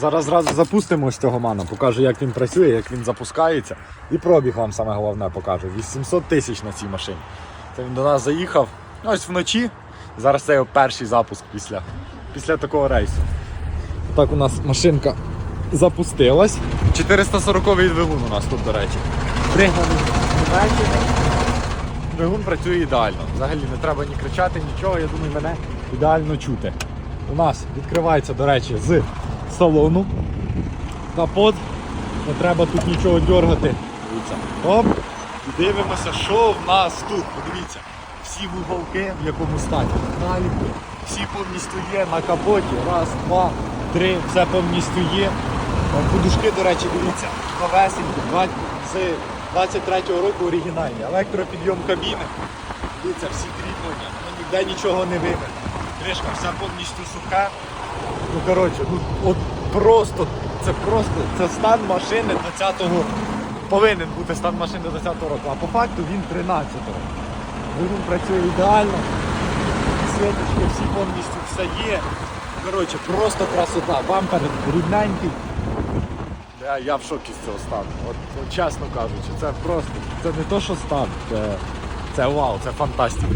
Зараз зразу запустимо з цього мана, покажу, як він працює, як він запускається. І пробіг вам саме головне покажу. 800 тисяч на цій машині. Це він до нас заїхав ось вночі. Зараз це його перший запуск після, після такого рейсу. Так у нас машинка запустилась. 440-й двигун у нас тут, до речі. Пригнаний. Двигун працює ідеально. Взагалі не треба ні кричати, нічого. Я думаю, мене ідеально чути. У нас відкривається, до речі, з салону. Капот. Не треба тут нічого дергати. Дивіться. Оп. І дивимося, що в нас тут. Подивіться. Всі вуголки в якому стані. Наліпки. Всі повністю є на капоті. Раз, два, три. Все повністю є. Подушки, до речі, дивіться. Новесенькі. З 23-го року оригінальні. Електропідйом кабіни. Дивіться, всі кріплення. Ну, ніде нічого не вибив. Кришка вся повністю суха. Ну коротше, ну от просто, це просто це стан машини 20-го. Повинен бути стан машини 20-го року, а по факту він 13-го. Двигун працює ідеально. Світочки всі повністю все є. Коротше, просто красота. Бампер рівненький. Я, я в шокі з цього стану. От, от чесно кажучи, це просто це не то, що стан, це, це вау, це фантастика.